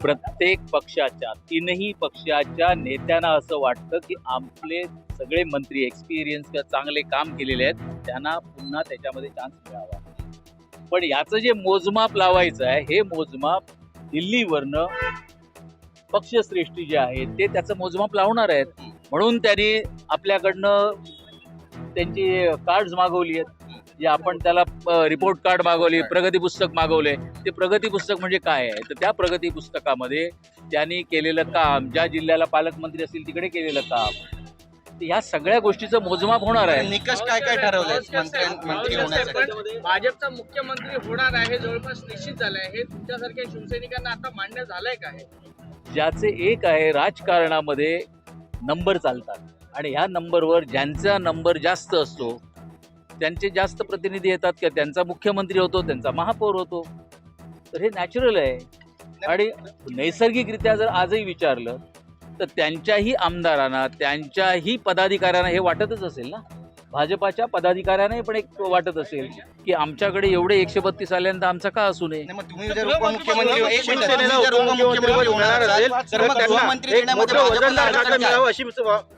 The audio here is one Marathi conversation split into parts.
प्रत्येक पक्षाच्या तीनही पक्षाच्या नेत्यांना असं वाटतं की आपले सगळे मंत्री एक्सपिरियन्स किंवा चांगले काम केलेले आहेत त्यांना पुन्हा त्याच्यामध्ये चान्स मिळावा. पण याचं जे मोजमाप लावायचं आहे हे मोजमाप दिल्लीवरनं पक्षश्रेष्ठी जे आहेत ते त्याचं मोजमाप लावणार आहेत. म्हणून त्यांनी आपल्याकडनं त्यांची कार्ड्स मागवली आहेत. जे आपण त्याला रिपोर्ट कार्ड मागवली प्रगती पुस्तक मागवले ते प्रगती पुस्तक म्हणजे काय आहे? तर त्या प्रगती पुस्तकामध्ये त्यांनी केलेलं काम ज्या जिल्ह्याला पालकमंत्री असतील तिकडे केलेलं काम ह्या सगळ्या गोष्टीचं मोजमाप होणार आहे. निकष काय काय ठरवलंय भाजपचा मुख्यमंत्री होणार आहे जवळपास निश्चित झालंय. हे तुमच्यासारख्या शिवसैनिकांना आता मान्य झालंय का हे? ज्याचे एक आहे राजकारणामध्ये नंबर चालतात. आणि ह्या नंबरवर ज्यांचा नंबर जास्त असतो त्यांचे जास्त प्रतिनिधी येतात किंवा त्यांचा मुख्यमंत्री होतो त्यांचा महापौर होतो. तर हे नॅचरल आहे. आणि नैसर्गिकरित्या जर आजही विचारलं तर त्यांच्याही आमदारांना त्यांच्याही पदाधिकाऱ्यांना हे वाटतच असेल ना? भाजपाच्या पदाधिकाऱ्यांनाही पण एक वाटत असेल की आमच्याकडे एवढे एकशे बत्तीस आल्यानंतर आमचा का असू नये नाही, मग तुम्ही जर उपमुख्यमंत्री एक मिनिट, शिवसेनेला तुम्ही जर उपमुख्यमंत्री उपमुख्यमंत्री होणार होणार असेल असाल, तर तर मग त्यांना गृहमंत्री एक देण्यामध्ये मोठं भाजपला वजनदार अडचण खातं काय? मिळावं अशी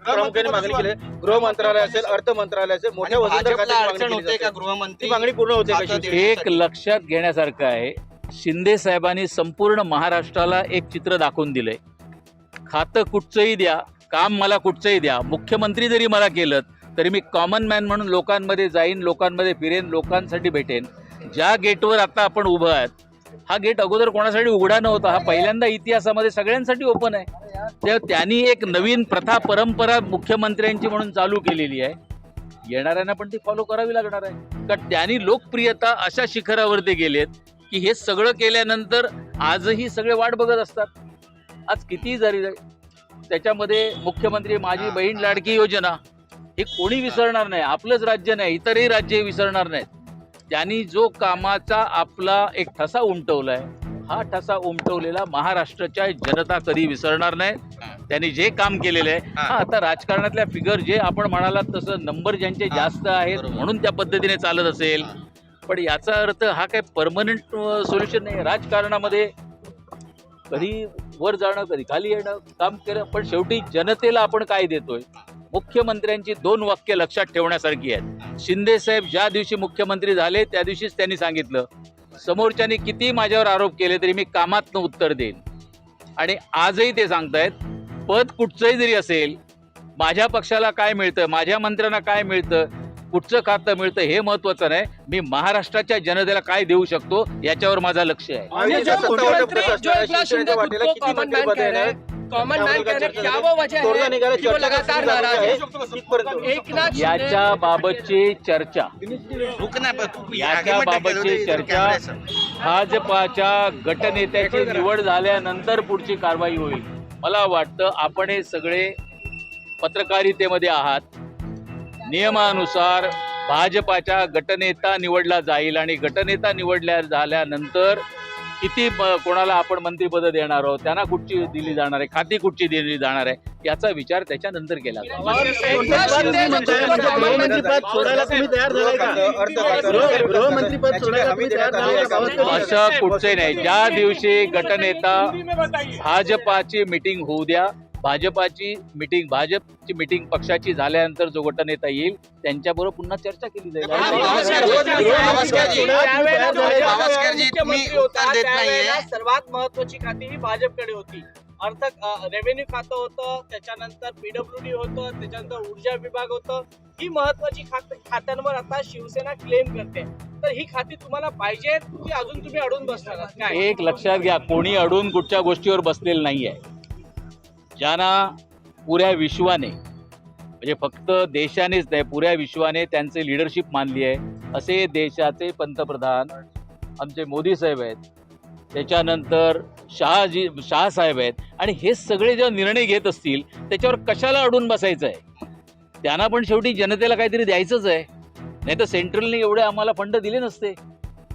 प्रामुख्याने मागणी केली आहे. गृह मंत्रालय असेल अर्थ मंत्रालय असेल मोठ्या आणि वजनदार भाजपला खात्याची अडचण मागणी होते केली का जाते. गृहमंत्री मागणी पूर्ण होते का खातं शिवसेनेची? एक लक्षात घेण्यासारखं आहे शिंदे साहेबांनी संपूर्ण महाराष्ट्राला एक चित्र दाखवून दिलंय खातं कुठचंही द्या काम मला कुठचंही द्या मुख्यमंत्री जरी मला केलं तरी मी कॉमन मॅन म्हणून लोकांमध्ये जाईन लोकांमध्ये फिरेन लोकांसाठी भेटेन. ज्या गेटवर आता आपण उभं आहात हा गेट अगोदर कोणासाठी उघडा नव्हता हा पहिल्यांदा इतिहासामध्ये सगळ्यांसाठी ओपन आहे. तेव्हा त्यांनी एक नवीन प्रथा परंपरा मुख्यमंत्र्यांची म्हणून चालू केलेली आहे. येणाऱ्यांना पण ती फॉलो करावी लागणार आहे. कारण त्यांनी लोकप्रियता अशा शिखरावरती गेलेत की हे सगळं केल्यानंतर आजही सगळे वाट बघत असतात. आज किती जरी त्याच्यामध्ये मुख्यमंत्री माझी बहीण लाडकी योजना हे कोणी विसरणार नाही आपलंच राज्य नाही इतरही राज्य विसरणार नाहीत. त्यांनी जो कामाचा आपला एक ठसा उमटवलाय हा ठसा उमटवलेला महाराष्ट्राच्या जनता कधी विसरणार नाही. त्यांनी जे काम केलेलं आहे हा आता राजकारणातल्या फिगर जे आपण म्हणालात तसं नंबर ज्यांचे जास्त आहेत. म्हणून त्या पद्धतीने चालत असेल. पण याचा अर्थ हा काय परमनंट सोल्युशन नाही. राजकारणामध्ये कधी वर जाणं कधी खाली येणं काम केलं पण शेवटी जनतेला आपण काय देतोय? मुख्यमंत्र्यांची दोन वाक्य लक्षात ठेवण्यासारखी आहेत. शिंदे साहेब ज्या दिवशी मुख्यमंत्री झाले त्या दिवशीच त्यांनी सांगितलं समोरच्यांनी किती माझ्यावर आरोप केले तरी मी कामातनं उत्तर देईन. आणि आजही ते सांगतायत पद कुठचंही जरी असेल माझ्या पक्षाला काय मिळतं माझ्या मंत्र्यांना काय मिळतं कुठचं खातं मिळतं हे महत्वाचं नाही. मी महाराष्ट्राच्या जनतेला काय देऊ शकतो याच्यावर माझं लक्ष आहे? कॉमन मैन क्या. वो वजह है कि वो लगातार नाराज. है. एकनाथ याच्या बाबतची चर्चा याच्या बाबतची चर्चा. भाजपाच्या गटनेत्याची निवड झाल्यानंतर पुढची कारवाई होईल मला वाटतं आपण हे सगळे पत्रकारितेमध्ये आहात नियमानुसार भाजपाच्या गटनेता निवडला जाईल आणि गटनेता निवडल्या झाल्यानंतर किती कोणाला आपण मंत्रिपद देणार आहोत त्यांना कुठची दिली जाणार आहे खाती कुठची दिली जाणार आहे याचा विचार त्याच्यानंतर केला? असं कुठचंही नाही. ज्या दिवशी गटनेता भाजपाची मिटिंग होऊ द्या भाजपाची मिटिंग भाजपची मिटिंग पक्षाची झाल्यानंतर जो गटनेता येईल त्यांच्याबरोबर पुन्हा चर्चा केली जाईल. नाहीये. सर्वात महत्वाची खाती ही भाजपकडे होती. अर्थ रेव्हेन्यू खातं होतं त्याच्यानंतर पीडब्ल्यूडी होतं त्याच्यानंतर ऊर्जा विभाग होतं. ही महत्वाची खात खात्यांवर आता शिवसेना क्लेम करते. तर ही खाती तुम्हाला पाहिजेत की अजून तुम्ही अडून बसणार आहात? काय? एक लक्षात घ्या कोणी अडून कुठच्या गोष्टीवर बसलेलं नाही आहे ज्यांना पुऱ्या विश्वाने म्हणजे फक्त देशानेच नाही पुऱ्या विश्वाने त्यांचे लिडरशिप मानली आहे. असे देशाचे पंतप्रधान आमचे मोदी साहेब आहेत. त्याच्यानंतर शहाजी शहासाहेब आहेत. आणि हे सगळे जेव्हा निर्णय घेत असतील त्याच्यावर कशाला अडून बसायचं आहे? त्यांना पण शेवटी जनतेला काहीतरी द्यायचंच आहे. नाही तर सेंट्रलने एवढे आम्हाला फंड दिले नसते.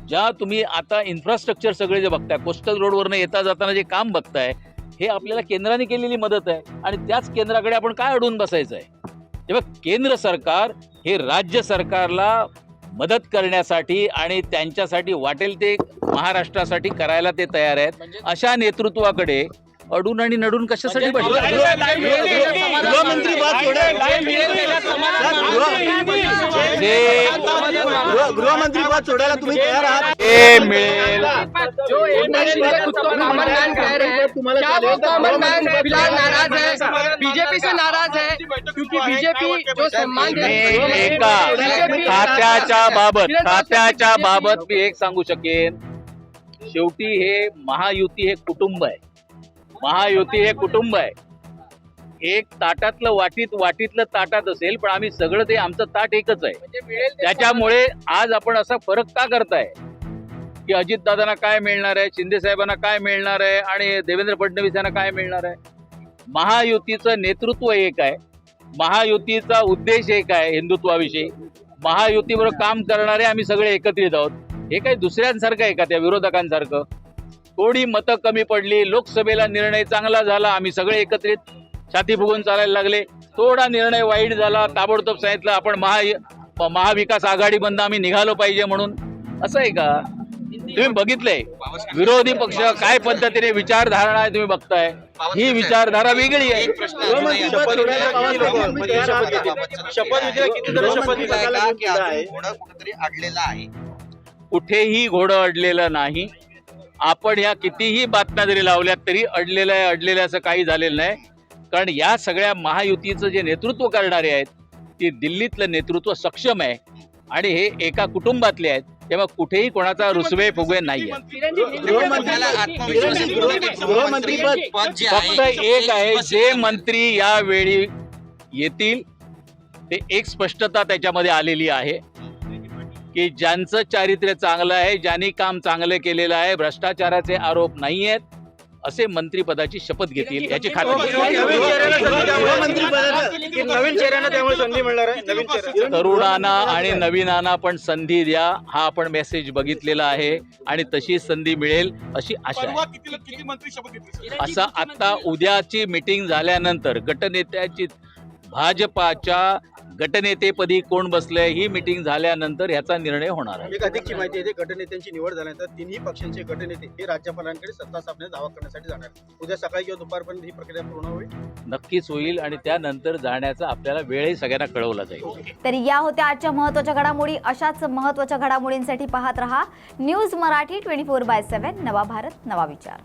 ज्या तुम्ही आता इन्फ्रास्ट्रक्चर सगळे जे बघताय कोस्टल रोडवरनं येता जाताना जे काम बघताय हे आपल्याला केंद्राने केलेली मदत आहे आणि त्याच केंद्राकडे आपण काय अडून बसायचं आहे तेव्हा केंद्र सरकार हे राज्य सरकारला मदत करण्यासाठी आणि त्यांच्यासाठी वाटेल ते महाराष्ट्रासाठी करायला ते तयार आहेत. अशा नेतृत्वाकडे अडून आणि नडून कशासाठी म्हणजे गृहमंत्री गृहमंत्री पद सोडायला तुम्ही तयार आहात? हे मिळेल. जो एक महिन्यात खुद को कॉमन कह रहे हैं तुम्हाला क्या वो चालेल? कॉमन मैन फिलहाल नाराज है? बीजेपी से नाराज है? क्योंकि बीजेपी जो सम्मान है, एका खात्याच्या बाबत खात्याच्या बाबत मी एक सांगू शकेन. शेवटी हे महायुती हे कुटुंब आहे. महायुती हे कुटुंब आहे. एक ताटातलं वाटीत वाटीतलं ताटात असेल पण आम्ही सगळं ते आमचं ताट एकच आहे. म्हणजे त्याच्यामुळे आज आपण असा फरक का करताय? की अजितदादांना काय मिळणार आहे शिंदे साहेबांना काय मिळणार आहे आणि देवेंद्र फडणवीस यांना काय मिळणार आहे? महायुतीचं नेतृत्व एक आहे. महायुतीचा उद्देश एक आहे हिंदुत्वाविषयी. महायुतीबरोबर काम करणारे आम्ही सगळे एकत्रित आहोत. हे काही दुसऱ्यांसारखं आहे का त्या विरोधकांसारखं? थोडी मतं कमी पडली लोकसभेला निर्णय चांगला झाला आम्ही सगळे एकत्रित. छाती फुगून चालायला लागले. थोडा निर्णय वाईट झाला ताबडतोब सांगितलं आपण महा महाविकास आघाडी बंद आम्ही निघालो पाहिजे म्हणून. असं आहे का? तुम्ही बघितलंय. विरोधी पक्ष काय पद्धतीने विचारधारणा आहे तुम्ही बघताय? ही विचारधारा वेगळी आहे. कुठेही घोडं अडलेलं नाही. आपण या कितीही बातम्या जरी लावल्यात तरी अडलेलं आहे अडलेलं असं काही झालेलं नाही. कारण या सगळ्या महायुतीचं जे नेतृत्व करणारे आहेत ते दिल्लीतलं नेतृत्व सक्षम आहे. आणि हे एका कुटुंबातले आहेत तेव्हा कुठेही कोणाचा रुसवे फुगवे नाही आहे तुम्हाला आत्मविश्वास आहे की गृहमंत्री पद पद जे फक्त आहे एक आहे जे मंत्री यावेळी येतील ते एक स्पष्टता त्याच्यामध्ये आलेली आहे. की ज्यांचं चारित्र्य चांगलं आहे ज्यांनी काम चांगलं केलेलं आहे भ्रष्टाचाराचे आरोप नाही आहेत असे मंत्रिपदाची शपथ घेतील. याची खात्री तरुणांना आणि नवीनांना पण संधी द्या. हा आपण मेसेज बघितलेला आहे आणि तशी संधी मिळेल अशी आशा आहे. असं आता उद्याची मीटिंग झाल्यानंतर गटनेत्याची भाजपाच्या गटनेतेपदी कोण बसलंय ही मीटिंग झाल्यानंतर ह्याचा निर्णय होणार आहे. एक अधिकची माहिती आहे गटनेत्यांची निवड झाल्यानंतर तिन्ही पक्षांचे गटनेते हे राज्यपालांकडे सत्ता स्थापनेचा दावा करण्यासाठी जाणार. उद्या सकाळी किंवा दुपारपर्यंत ही प्रक्रिया पूर्ण होईल? नक्कीच होईल आणि त्यानंतर जाण्याचा आपल्याला वेळही सगळ्यांना कळवला जाईल. तर या होत्या आजच्या महत्त्वाच्या घडामोडी. अशाच महत्त्वाच्या घडामोडींसाठी पाहत रहा. News Marathi twenty four by seven. नवा भारत नवा विचार.